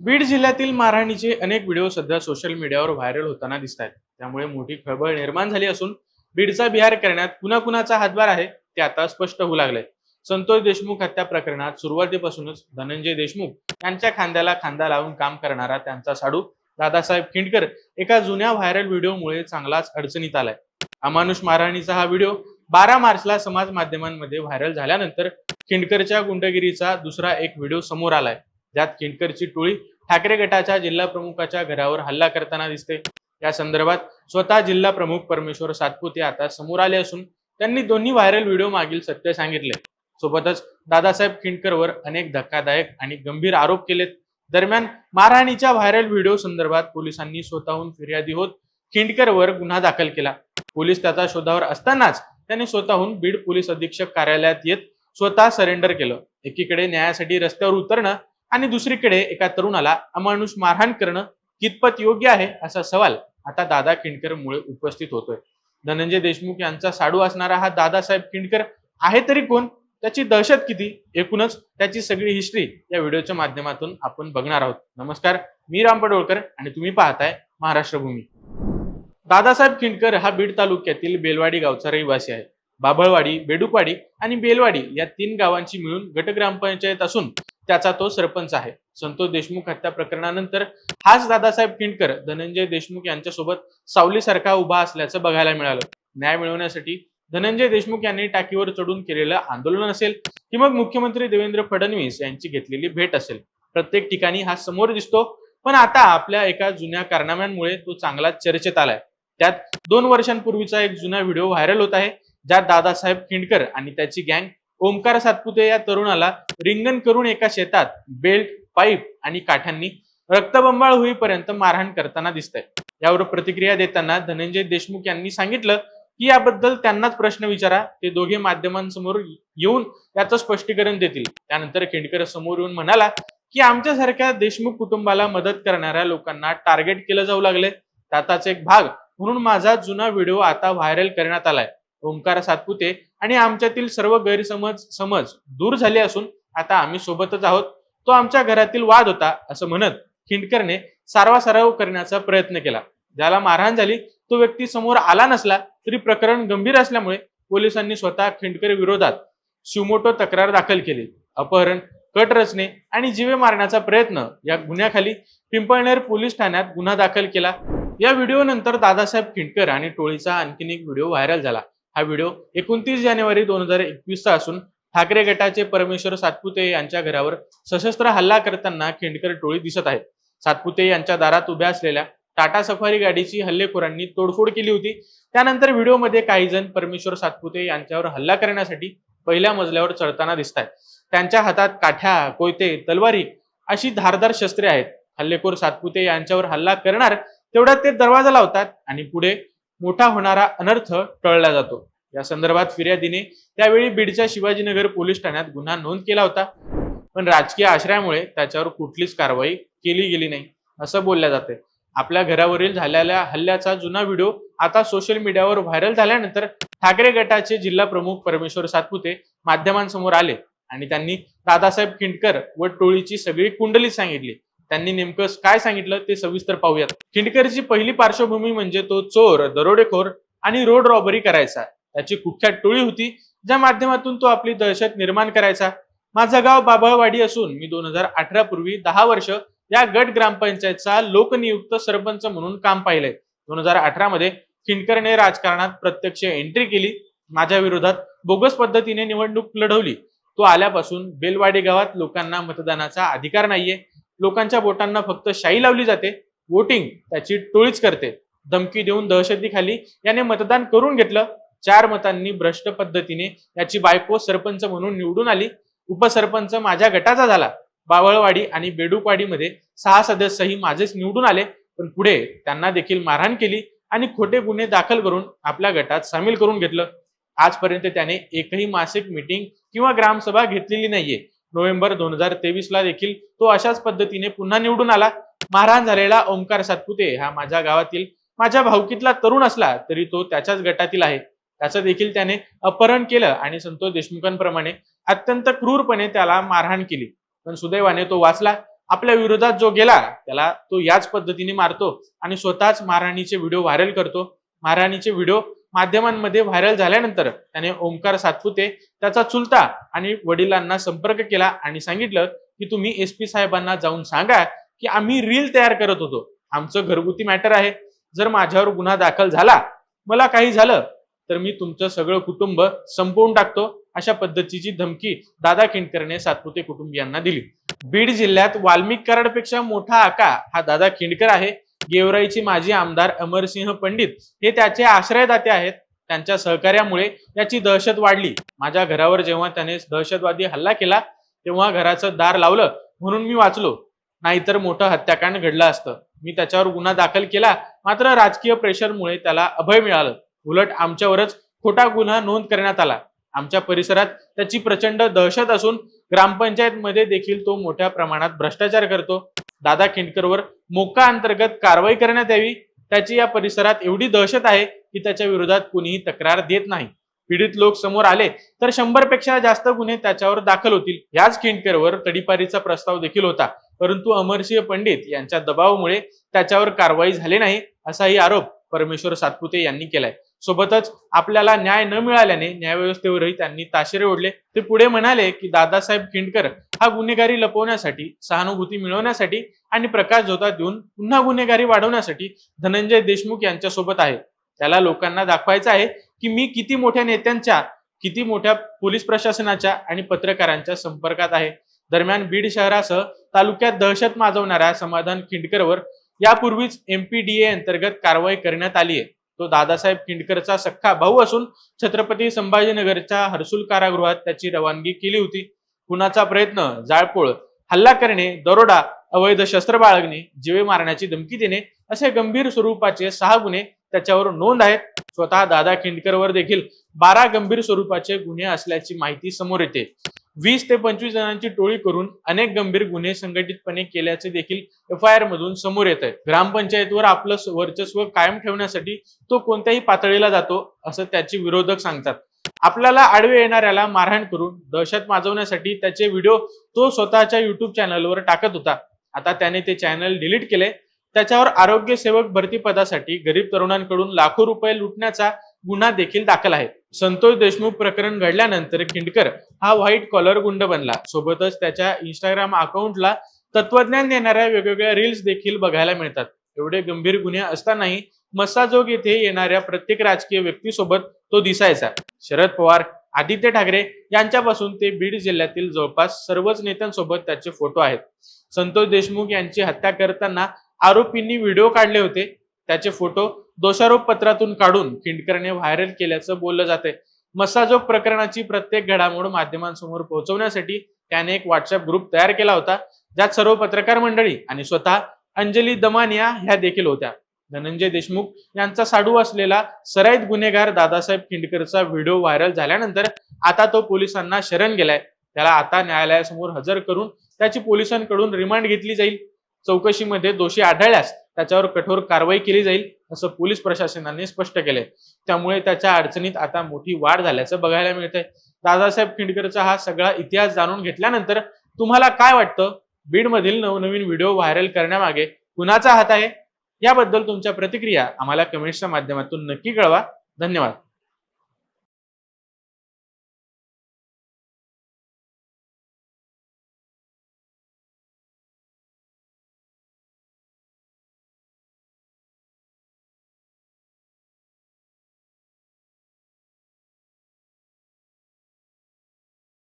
बीड जिल्ह्यातील मारहाणीचे अनेक व्हिडिओ सध्या सोशल मीडियावर व्हायरल होताना दिसत आहेत त्यामुळे मोठी खळबळ निर्माण झाली असून बीडचा बिहार करण्यात कुणाकुणाचा हातभार आहे ते आता स्पष्ट होऊ लागले संतोष देशमुख हत्या प्रकरणात सुरुवातीपासूनच धनंजय देशमुख यांच्या खांद्याला खांदा लावून काम करणारा त्यांचा साडू दादासाहेब खिंडकर एका जुन्या व्हायरल व्हिडिओमुळे चांगलाच अडचणीत आलाय. अमानुष मारहाणीचा हा व्हिडिओ बारा मार्चला समाज माध्यमांमध्ये व्हायरल झाल्यानंतर खिंडकरच्या गुंडगिरीचा दुसरा एक व्हिडिओ समोर आलाय. ज्यात खिंडकरची टोळी ठाकरे गटाच्या जिल्हा प्रमुखाच्या घरावर हल्ला करताना दिसते. या संदर्भात स्वतः जिल्हा प्रमुख परमेश्वर सातपुते आता समोर आले असून त्यांनी दोन्ही व्हायरल व्हिडिओ मागील सत्य सांगितले. सोबतच दादासाहेब खिंडकरवर अनेक धक्कादायक आणि गंभीर आरोप केलेत. दरम्यान मारहाणीच्या व्हायरल व्हिडिओ संदर्भात पोलिसांनी स्वतःहून फिर्यादी होत खिंडकरवर गुन्हा दाखल केला. पोलीस त्याचा शोधावर असतानाच त्यांनी स्वतःहून बीड पोलीस अधीक्षक कार्यालयात येत स्वतः सरेंडर केलं. एकीकडे न्यायासाठी रस्त्यावर उतरणं आणि दुसरीकडे एका तरुणाला अमानुष मारहाण करणं कितपत योग्य आहे असा सवाल आता दादा खिंडकरमुळे उपस्थित होतोय. धनंजय देशमुख यांचा साडू असणारा हा दादासाहेब किंडकर आहे तरी कोण? त्याची दहशत किती? एकूणच त्याची सगळी हिस्ट्री या व्हिडिओच्या माध्यमातून आपण बघणार आहोत. नमस्कार मी राम पडोळकर आणि तुम्ही पाहताय महाराष्ट्र भूमी दादासाहेब खिंडकर हा बीड तालुक्यातील बेलवाडी गावचा रहिवासी आहे. बाभळवाडी बेडुकवाडी आणि बेलवाडी या तीन गावांची मिळून गट ग्रामपंचायत असून त्याचा तो सरपंच आहे. संतोष देशमुख हत्या प्रकरणानंतर हाच दादासाहेब खिंडकर धनंजय देशमुख यांच्यासोबत सावलीसारखा उभा असल्याचं बघायला मिळालं. न्याय मिळवण्यासाठी धनंजय देशमुख यांनी टाकीवर चढून केलेलं आंदोलन असेल की मग मुख्यमंत्री देवेंद्र फडणवीस यांची घेतलेली भेट असेल? प्रत्येक ठिकाणी हा समोर दिसतो पण आता आपल्या एका जुन्या कारनाम्यांमुळे तो चांगला चर्चेत आलाय. त्यात दोन वर्षांपूर्वीचा एक जुना व्हिडिओ व्हायरल होत आहे ज्यात दादासाहेब खिंडकर आणि त्याची गँग ओमकार सातपुते या तरुणाला रिंगण करून एका शेतात बेल्ट पाईप आणि काठ्यांनी रक्तबंबाळ होईपर्यंत मारहाण करताना दिसतंय. यावर प्रतिक्रिया देताना धनंजय देशमुख यांनी सांगितलं की याबद्दल त्यांनाच प्रश्न विचारा ते दोघे माध्यमांसमोर येऊन याचं स्पष्टीकरण देतील. त्यानंतर खिंडकर समोर येऊन म्हणाला की आमच्यासारख्या देशमुख कुटुंबाला मदत करणाऱ्या लोकांना टार्गेट केलं जाऊ लागले त्याचाच एक भाग म्हणून माझा जुना व्हिडिओ आता व्हायरल करण्यात आलाय. ओंकार सातपुते आणि आमच्यातील सर्व गैरसमज समज दूर झाले असून आता आम्ही सोबतच आहोत. तो आमच्या घरातील वाद होता असं म्हणत खिंडकरने सारवासारव करण्याचा प्रयत्न केला. ज्याला मारहाण झाली तो व्यक्ती समोर आला नसला तरी प्रकरण गंभीर असल्यामुळे पोलिसांनी स्वतः खिंडकर विरोधात शिवमोटो तक्रार दाखल केली. अपहरण कट रचणे आणि जीवे मारण्याचा प्रयत्न या गुन्ह्याखाली पिंपळनेर पोलीस ठाण्यात गुन्हा दाखल केला. या व्हिडिओ नंतर दादासाहेब खिंडकर आणि टोळीचा आणखीन एक व्हिडिओ व्हायरल झाला. हा व्हिडिओ एकोणतीस जानेवारी दोन हजार एकवीसचा असून ठाकरे गटाचे परमेश्वर सातपुते यांच्या घरावर सशस्त्र हल्ला करताना खिंडकर टोळी दिसत आहेत. सातपुते यांच्या दारात उभ्या असलेल्या टाटा सफारी गाडीची हल्लेखोरांनी तोडफोड केली होती. त्यानंतर व्हिडिओमध्ये काही जण परमेश्वर सातपुते यांच्यावर हल्ला करण्यासाठी पहिल्या मजल्यावर चढताना दिसत आहेत त्यांच्या हातात काठ्या कोयते तलवारी अशी धारदार शस्त्रे आहेत. हल्लेखोर सातपुते यांच्यावर हल्ला करणार तेवढ्यात ते दरवाजा लावतात आणि पुढे मोठा होणारा अनर्थ टळला जातो. या संदर्भात फिर्यादीने त्यावेळी बीडच्या शिवाजीनगर पोलीस ठाण्यात गुन्हा नोंद केला होता. पण राजकीय आश्रयामुळे त्याच्यावर कुठलीच कारवाई केली गेली नाही असं बोलल्या जाते. आपल्या घरावरील झालेल्या हल्ल्याचा जुना व्हिडिओ आता सोशल मीडियावर व्हायरल झाल्यानंतर ठाकरे गटाचे जिल्हा प्रमुख परमेश्वर सातपुते माध्यमांसमोर आले आणि त्यांनी दादासाहेब खिंडकर व टोळीची सगळी कुंडली सांगितली. त्यांनी नेमकं काय सांगितलं ते सविस्तर पाहूयात. खिंडकरची पहिली पार्श्वभूमी म्हणजे तो चोर दरोडेखोर आणि रोड रॉबरी करायचा. त्याची कुख्यात टोळी होती ज्या माध्यमातून तो आपली दहशत निर्माण करायचा. माझं गाव बाबळवाडी असून मी दोन हजार अठरा पूर्वी दहा वर्ष या गट ग्रामपंचायतचा लोकनियुक्त सरपंच म्हणून काम पाहिलंय. दोन हजार अठरा मध्ये खिंडकरने राजकारणात प्रत्यक्ष एंट्री केली. माझ्या विरोधात बोगस पद्धतीने निवडणूक लढवली. तो आल्यापासून बेलवाडी गावात लोकांना मतदानाचा अधिकार नाहीये. लोकांच्या बोटांना फक्त शाई लावली जाते. वोटिंग त्याची टोळीच करते. धमकी देऊन दहशतीखाली याने मतदान करून घेतलं. चार मतांनी भ्रष्ट पद्धतीने याची बायको सरपंच म्हणून निवडून आली. उपसरपंच माझ्या गटाचा झाला. बावळवाडी आणि बेडूकवाडीमध्ये सहा सदस्यही माझेच निवडून आले. पण पुढे त्यांना देखील मारहाण केली आणि खोटे गुन्हे दाखल करून आपल्या गटात सामील करून घेतलं. आजपर्यंत त्याने एकही मासिक मीटिंग किंवा ग्रामसभा घेतलेली नाहीये. नोव्हेंबर दोन हजार तेवीस ला देखील तो अशाच पद्धतीने पुन्हा निवडून आला. मारहाण झालेला ओंकार सातपुते हा माझ्या गावातील माझ्या भावकीतला तरुण असला तरी तो त्याच्याच गटातील आहे. त्याचं देखील त्याने अपहरण केलं आणि संतोष देशमुखांप्रमाणे अत्यंत क्रूरपणे त्याला मारहाण केली. पण सुदैवाने तो वाचला. आपल्या विरोधात जो गेला त्याला तो याच पद्धतीने मारतो आणि स्वतःच मारहाणीचे व्हिडिओ व्हायरल करतो. मारहाणीचे व्हिडिओ माध्यमांमध्ये व्हायरल झाल्यानंतर त्याने ओमकार सातपुते त्याचा चुलता आणि वडिलांना संपर्क केला आणि सांगितलं की तुम्ही एस पी साहेबांना जाऊन सांगा की आम्ही रील तयार करत होतो. आमचं घरगुती मॅटर आहे. जर माझ्यावर गुन्हा दाखल झाला मला काही झालं तर मी तुमचं सगळं कुटुंब संपवून टाकतो अशा पद्धतीची धमकी दादा खिंडकरने सातपुते कुटुंबियांना दिली. बीड जिल्ह्यात वाल्मिक कराडपेक्षा मोठा आका हा दादा खिंडकर आहे. गेवराईचे माजी आमदार अमरसिंह पंडित हे त्याचे आश्रयदाते आहेत. त्यांच्या सहकार्यामुळे याची दहशत वाढली. माझ्या घरावर जेव्हा त्याने दहशतवादी हल्ला केला तेव्हा घराचं दार लावलं म्हणून मी वाचलो. नाहीतर मोठं हत्याकांड घडलं असतं. मी त्याच्यावर गुन्हा दाखल केला. मात्र राजकीय प्रेशरमुळे त्याला अभय मिळालं. उलट आमच्यावरच खोटा गुन्हा नोंद करण्यात आला. आमच्या परिसरात त्याची प्रचंड दहशत असून ग्रामपंचायत मध्ये देखील तो मोठ्या प्रमाणात भ्रष्टाचार करतो. दादा खिंडकरवर मोका अंतर्गत कारवाई करण्यात यावी त्याची या परिसरात एवढी दहशत आहे की त्याच्या विरोधात कुणीही तक्रार देत नाही. पीडित लोक समोर आले तर शंभरपेक्षा जास्त गुन्हे त्याच्यावर दाखल होतील. याच खिंडकरवर तडीपारीचा प्रस्ताव देखील होता. परंतु अमरसिंह पंडित यांच्या दबावामुळे त्याच्यावर कारवाई झाली नाही असाही आरोप परमेश्वर सातपुते यांनी केलाय. सोबतच आपल्याला न्याय न मिळाल्याने न्यायव्यवस्थेवरही त्यांनी ताशेरे ओढले. ते पुढे म्हणाले की दादासाहेब खिंडकर हा गुन्हेगारी लपवण्यासाठी सहानुभूती मिळवण्यासाठी आणि प्रकाश जोता देऊन पुन्हा गुन्हेगारी वाढवण्यासाठी धनंजय देशमुख यांच्यासोबत आहे. त्याला लोकांना दाखवायचं आहे की मी किती मोठ्या नेत्यांच्या किती मोठ्या पोलीस प्रशासनाच्या आणि पत्रकारांच्या संपर्कात आहे. दरम्यान बीड शहरासह तालुक्यात दहशत माजवणाऱ्या समाधान खिंडकरवर यापूर्वीच एमपीडीए अंतर्गत कारवाई करण्यात आली आहे. तो दादासाहेब खिंडकरचा सख्खा भाऊ असून छत्रपती संभाजीनगरच्या हर्सुल कारागृहात त्याची रवानगी केली होती. खुनाचा प्रयत्न जाळपोळ हल्ला करणे दरोडा अवैध शस्त्र बाळगणे जीवे मारण्याची धमकी देणे असे गंभीर स्वरूपाचे सहा गुन्हे त्याच्यावर नोंद आहेत. स्वतः दादा खिंडकरवर देखील बारा गंभीर स्वरूपाचे गुन्हे असल्याची माहिती समोर येते. वीस ते पंचवीस जणांची टोळी करून अनेक गंभीर गुन्हे संघटितपणे केल्याचे देखील एफ आय आर मधून समोर येत आहे ग्रामपंचायतवर आपलं वर्चस्व कायम ठेवण्यासाठी तो कोणत्याही पातळीला जातो असं त्याचे विरोधक सांगतात. आपल्याला आडवे येणाऱ्याला मारहाण करून दहशत माजवण्यासाठी त्याचे व्हिडिओ तो स्वतःच्या युट्यूब चॅनलवर टाकत होता. आता त्याने ते चॅनल डिलीट केले. त्याच्यावर आरोग्य सेवक भरती पदासाठी गरीब तरुणांकडून लाखो रुपये लुटण्याचा गुन्हा देखील दाखल आहे. संतोष देशमुख प्रकरण घडल्यानंतर खिंडकर हा व्हाईट कॉलर गुंड बनला. सोबतच त्याच्या इंस्टाग्राम अकाउंटला तत्वज्ञान देणाऱ्या वेगवेगळ्या रील्स देखील बघायला मिळतात. एवढे गंभीर गुन्हे असतानाही मस्साजोग येथे येणाऱ्या प्रत्येक राजकीय व्यक्तीसोबत तो दिसायचा. शरद पवार आदित्य ठाकरे यांच्यापासून ते बीड जिल्ह्यातील जवळपास सर्वच नेत्यांसोबत त्याचे फोटो आहेत. संतोष देशमुख यांची हत्या करताना आरोपींनी व्हिडिओ काढले होते. त्याचे फोटो दोषारोप पत्रातून काढून खिंडकरने व्हायरल केल्याचं बोललं जाते मसाजोग प्रकरणाची प्रत्येक घडामोड माध्यमांसमोर पोहोचवण्यासाठी त्याने एक व्हॉट्सअप ग्रुप तयार केला होता. ज्यात सर्व पत्रकार मंडळी आणि स्वतः अंजली दमानिया ह्या देखील होत्या. धनंजय देशमुख यांचा साडू असलेला सराईत गुन्हेगार दादासाहेब खिंडकरचा व्हिडिओ व्हायरल झाल्यानंतर आता तो पोलिसांना शरण गेलाय. त्याला आता न्यायालयासमोर हजर करून त्याची पोलिसांकडून रिमांड घेतली जाईल. चौकशीमध्ये दोषी आढळल्यास त्याच्यावर कठोर कारवाई केली जाईल असं पोलीस प्रशासनाने स्पष्ट केलंय. त्यामुळे त्याच्या अडचणीत आता मोठी वाढ झाल्याचं बघायला मिळतंय. दादासाहेब खिंडकरचा हा सगळा इतिहास जाणून घेतल्यानंतर तुम्हाला काय वाटतं? बीडमधील नवनवीन व्हिडिओ व्हायरल करण्यामागे कुणाचा हात आहे? याबद्दल तुमच्या प्रतिक्रिया आम्हाला कमेंट्सच्या माध्यमातून नक्की कळवा. धन्यवाद.